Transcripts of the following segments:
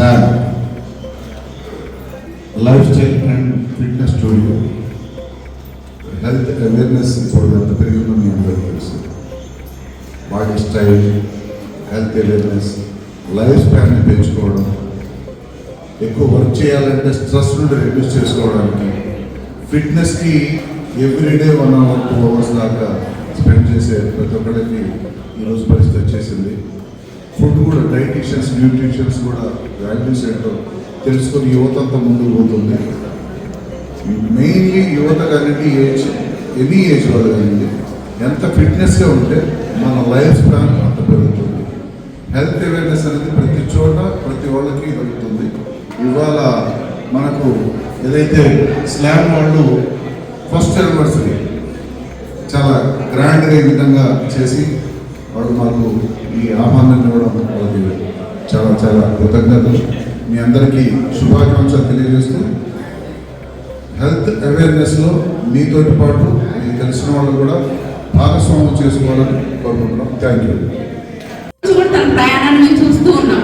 Slab lifestyle and fitness studio health awareness ఇప్పుడు ఎంత పెరిగిందో మీ అందరికీ తెలుసు body style health awareness life స్పాన్ని పెంచుకోవడం ఎక్కువ వర్క్ చేయాలంటే స్ట్రెస్ నుండి రెడ్యూస్ చేసుకోవడానికి ఫిట్నెస్కి everyday one hour two hours దాకా స్పెండ్ చేసే ప్రతి ఒక్కరికి ఈరోజు పరిస్థితి వచ్చేసింది. ఫుడ్ కూడా డైటీషియన్స్ న్యూట్రిషన్స్ కూడా వాల్యూస్ ఏంటో తెలుసుకొని యువత అంతా ముందుకు పోతుంది. మెయిన్లీ యువత కానివ్వండి ఏజ్ ఎనీ ఏజ్ వాళ్ళు కానివ్వండి ఎంత ఫిట్నెస్గా ఉంటే మన లైఫ్ స్పాన్ అంత పెరుగుతుంది. హెల్త్ అవేర్నెస్ అనేది ప్రతి చోట ప్రతి వాళ్ళకి దొరుకుతుంది ఇవాళ మనకు ఏదైతే స్లామ్ వాళ్ళు ఫస్ట్ యానివర్సరీ చాలా గ్రాండ్గా ఈ విధంగా చేసి వాళ్ళు మాకు ఈ ఆహ్వానం ఇవ్వడం వాళ్ళకి చాలా చాలా కృతజ్ఞతలు. మీ అందరికీ శుభాకాంక్షలు తెలియజేస్తూ హెల్త్ అవేర్నెస్లో మీతోటి పాటు మీకు తెలిసిన వాళ్ళు కూడా భాగస్వామ్యం చేసుకోవాలని కోరుకుంటున్నాం. Thank you. ప్రయాణాన్ని చూస్తూ ఉన్నాం.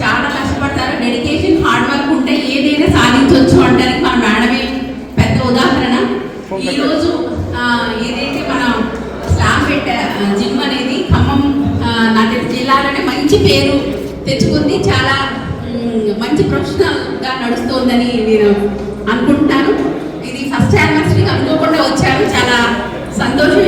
చాలా కష్టపడతారు. డెడికేషన్ హార్డ్ వర్క్ ఉంటే ఏదైనా సాధించవచ్చు అంటానికి మన మేడమే పెద్ద ఉదాహరణ. ఈ ఏదైతే జిమ్ అనేది ఖమ్మం నాటి జిల్లాలోనే మంచి పేరు తెచ్చుకుంది. చాలా మంచి ప్రొఫెషనల్గా గా నడుస్తోందని నేను అనుకుంటున్నాను ఇది ఫస్ట్ యానివర్సరీకి అనుకోకుండా వచ్చాను చాలా సంతోషం.